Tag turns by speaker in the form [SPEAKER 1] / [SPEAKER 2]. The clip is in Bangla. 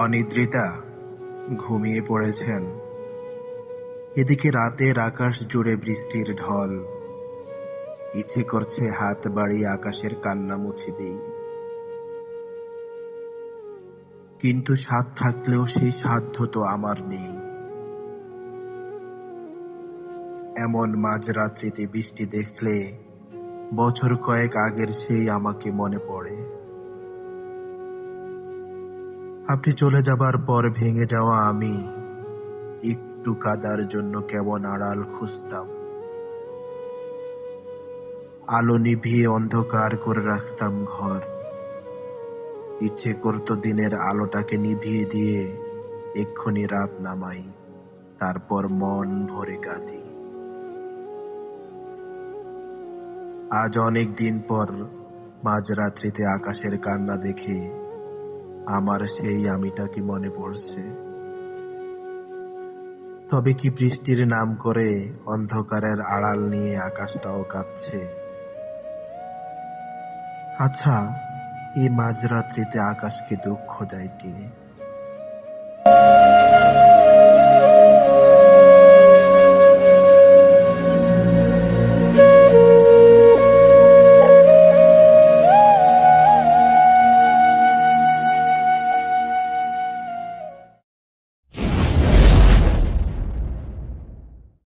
[SPEAKER 1] অনিদ্রিতা ঘুমিয়ে পড়েছেন। এদিকে রাতের আকাশ জুড়ে বৃষ্টির ঢল। ইচ্ছে করছে হাত বাড়িয়ে আকাশের কান্না মুছে দেই। কিন্তু সাধ থাকলেও সেই সাধ্য তো আমার নেই। এমন মাঝরাত্রিতে বৃষ্টি দেখলে বছর কয়েক আগের সেই আমাকে মনে পড়ে। আপনি চলে যাবার পর ভেঙে যাওয়া আমি। একটু কাদার জন্য কেমন আড়াল খুঁজতাম। আলো নিভিয়ে অন্ধকার করে রাখতাম ঘর। ইচ্ছে করত দিনের আলোটাকে নিভিয়ে দিয়ে এক্ষুনি রাত নামাই, তারপর মন ভরে কাঁদি। আজ অনেক দিন পর মাঝরাত্রিতে আকাশের কান্না দেখে আমার সেই আমিটাকে মনে পড়ছে? তবে কি বৃষ্টির নাম করে অন্ধকারের আড়াল নিয়ে আকাশটাও কাঁদছে আচ্ছা এই মাঝরাত্রিতে আকাশকে দুঃখ দেয় কে